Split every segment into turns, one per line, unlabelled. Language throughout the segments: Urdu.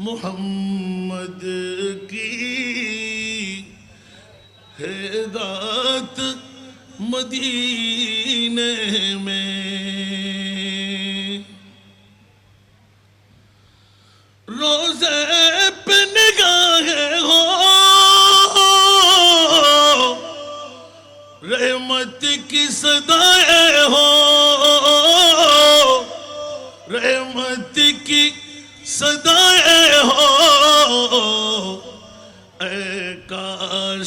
محمد کی ہے ذات مدینے میں۔ روزے پہ نگاہ ہو۔ رحمت کی صدائے ہو۔ رحمت کی صدائے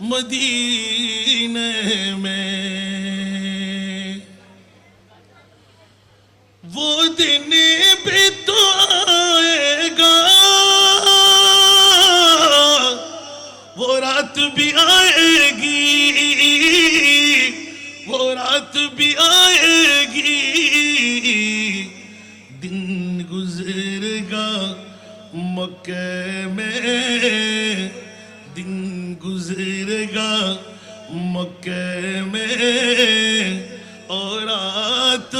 مدینے میں۔ وہ دن بھی تو آئے گا۔ وہ رات بھی آئے گی۔ وہ رات بھی آئے گی۔ دن گزر گا مکہ میں۔ دن گزر گا مکہ میں اور رات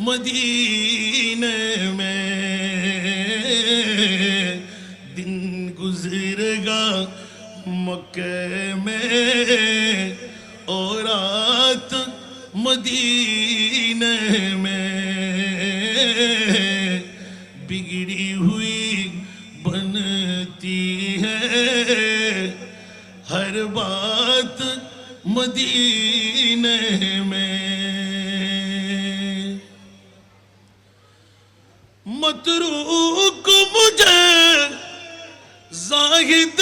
مدینے میں دن گزر گا مکہ میں اور رات مدینے میں بگڑی ہوئی بنتی ہے ہر بات مدینے میں۔ متروک مجھے زاہد۔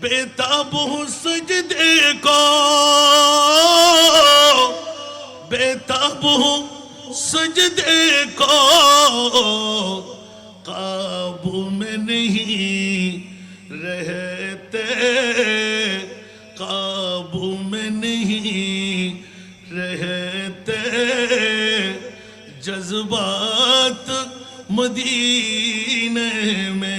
بیتاب ہوں سجدے کو۔ بیتاب ہوں سجدے کو۔ قابو میں نہیں۔ رہتے قابو میں نہیں رہتے جذبات مدینے میں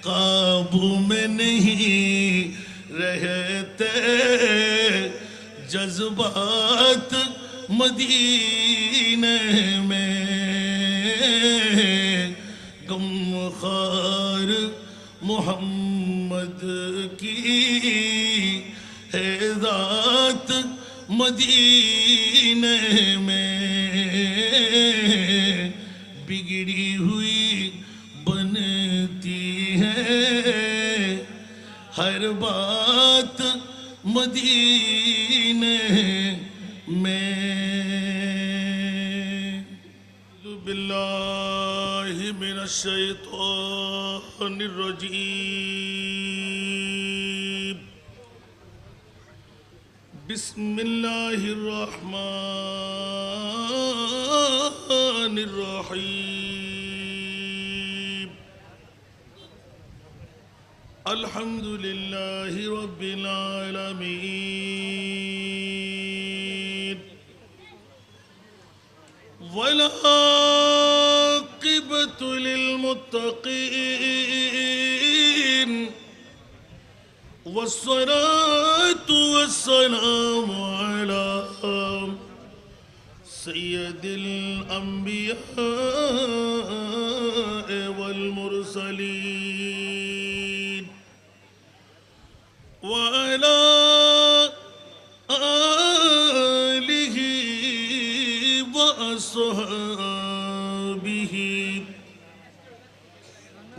قابو میں نہیں رہتے جذبات مدینے میں غم خار محمد کی ہے ذات مدینے میں بگڑی ہوئی بنتی ہے۔ ہر بات مدینے میں بالله من الشيطان الرجيم. بسم الله الرحمن الرحيم. الحمد لله رب العالمين. ولا للمتقين. والصلاة والسلام على سيد الأنبياء والمرسلين. وعلى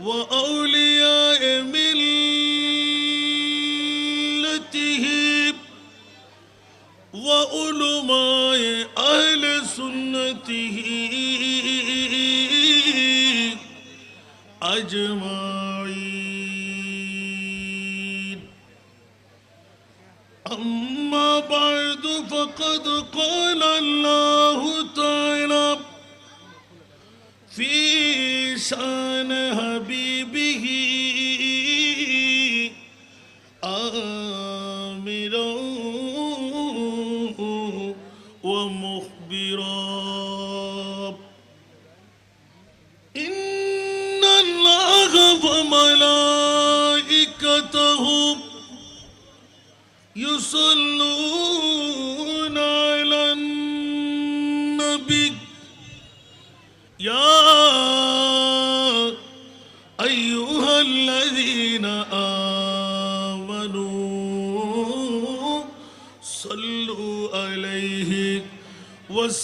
وأولياء ملته وعلماء أهل سنته أجمعين. أما بعد فقد قال الله تعالى في شان حبيبه. آمرا ومخبرا. إن الله وملائكته يصلون على النبي. يا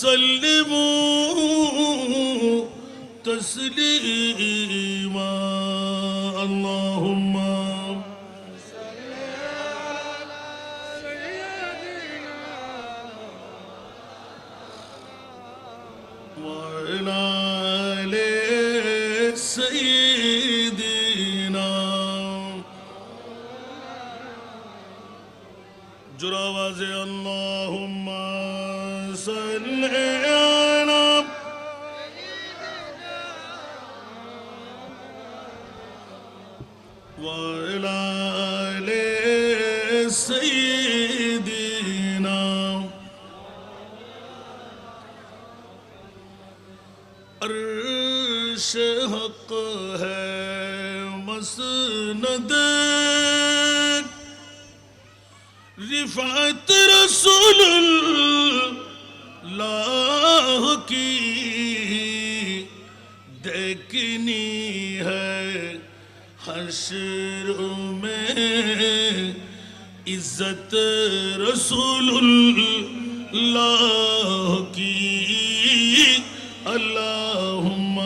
وسلموا تسليما. اللهم وعلى آل سيدنا عرش حق ہے، مسند رفعت رسول اللہ کی دیکھنی ہے، حشر میں عزت رسول اللہ کی اللہ اللہم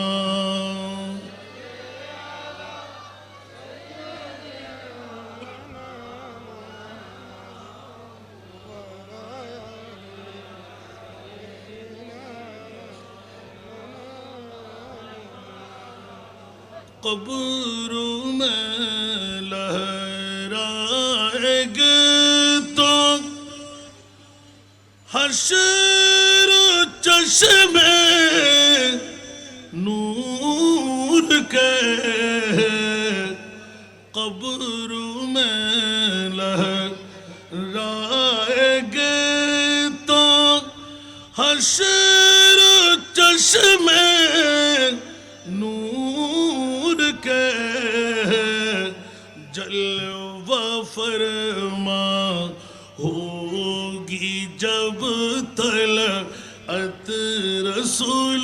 قبر میں کے قبر میں لہرائے گے تو حشر چشم نور کے جلوہ فرما ہوگی جب طلعت رسول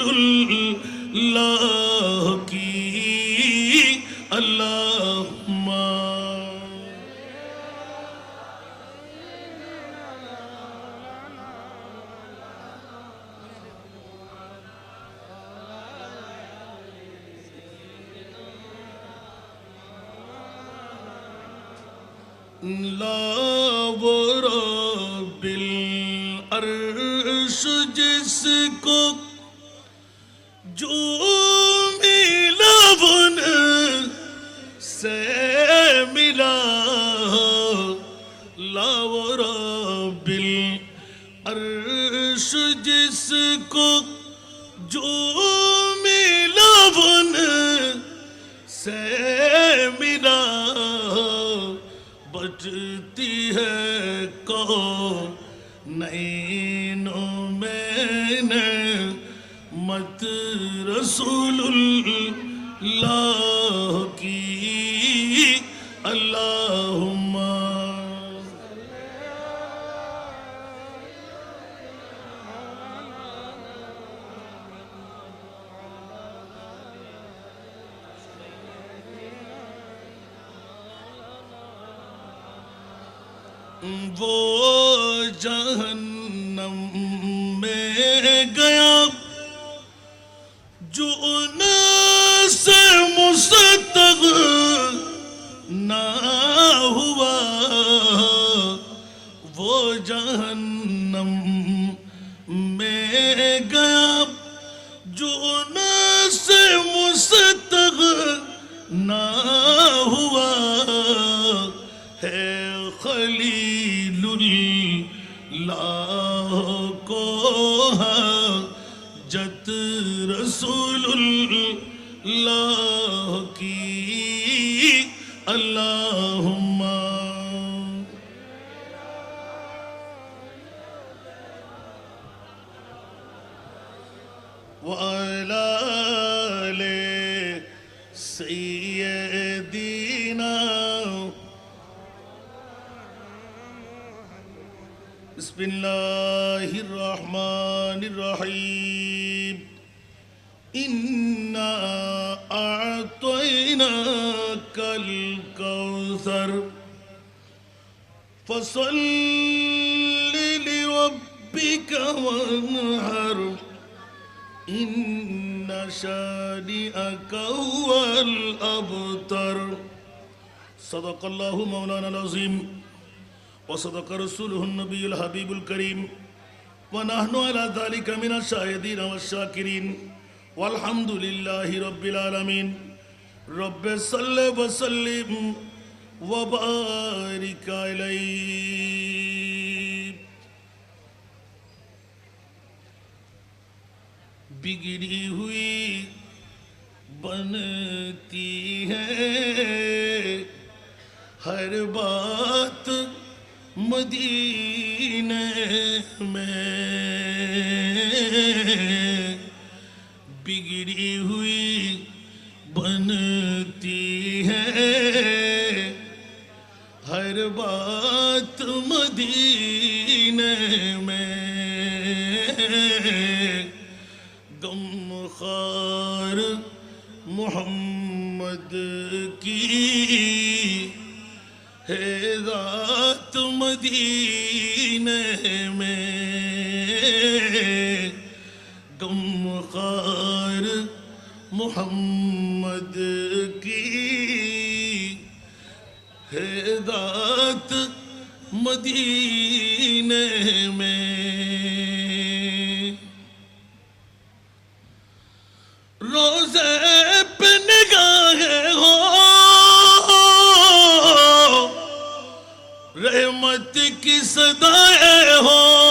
رسول الله. جو رسول اللہ کی إنا أعطيناك الكوثر. فصل لربك وانهر. إن شانئك هو الأبتر. صدق الله مولانا العظيم. وصدق رسوله النبي الحبيب الكريم. ونحن على ذلك من الشاهدين والشاكرين. والحمد لله رب العالمين رب صل وسلم وبارك عليه بگڑی ہوئی بنتی ہے ہر بات مدینے میں. بگڑی ہوئی بنتی ہے۔ ہر بات مدینے میں۔ غم خار محمد کی ہے ذات مدینے میں۔ محمد کی ہے ذات مدینے میں۔ روزے پہ نگاہ ہو۔ رحمت کی صدائے ہو۔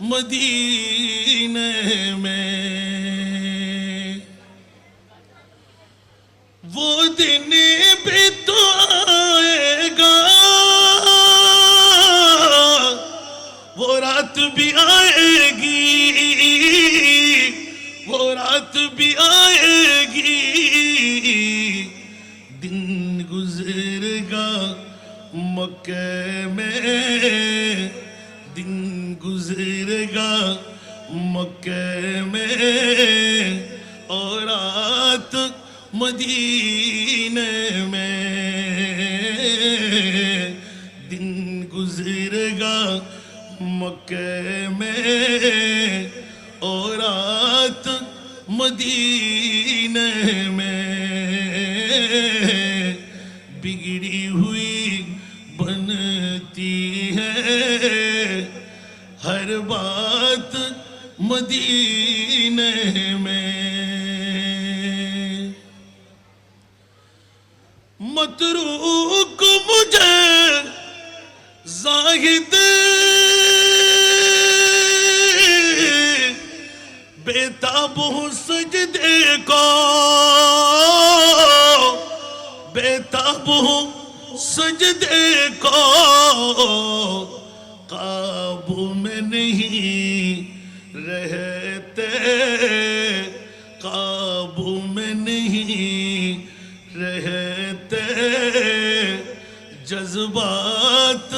مدینے میں۔ وہ دن بھی تو آئے گا۔ وہ رات بھی آئے گی۔ وہ رات بھی آئے گی۔ دن گزر گا مکے میں۔ دن گزر گا مکے میں اور رات مدینے میں۔ دن گزر گا مکے میں اور رات مدینے میں۔ بگڑی ہوئی بنتی ہے ہر بات مدینے میں۔ متروک مجھے زاہد۔ بیتاب ہوں سجدے کو۔ بیتاب ہوں سجدے کو۔ نہیں رہتے، قابو میں نہیں رہتے۔ جذبات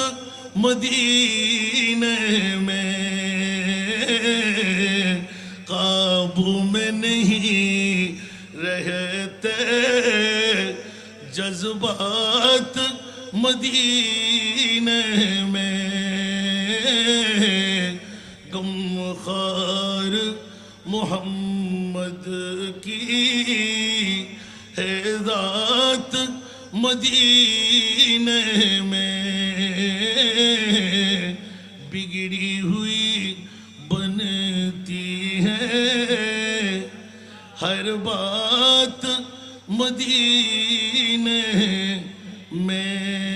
مدینے میں قابو میں نہیں رہتے۔ جذبات مدینے میں غم خار محمد کی ہے ذات مدینے میں بگڑی ہوئی بنتی ہے۔ ہر بات مدینے میں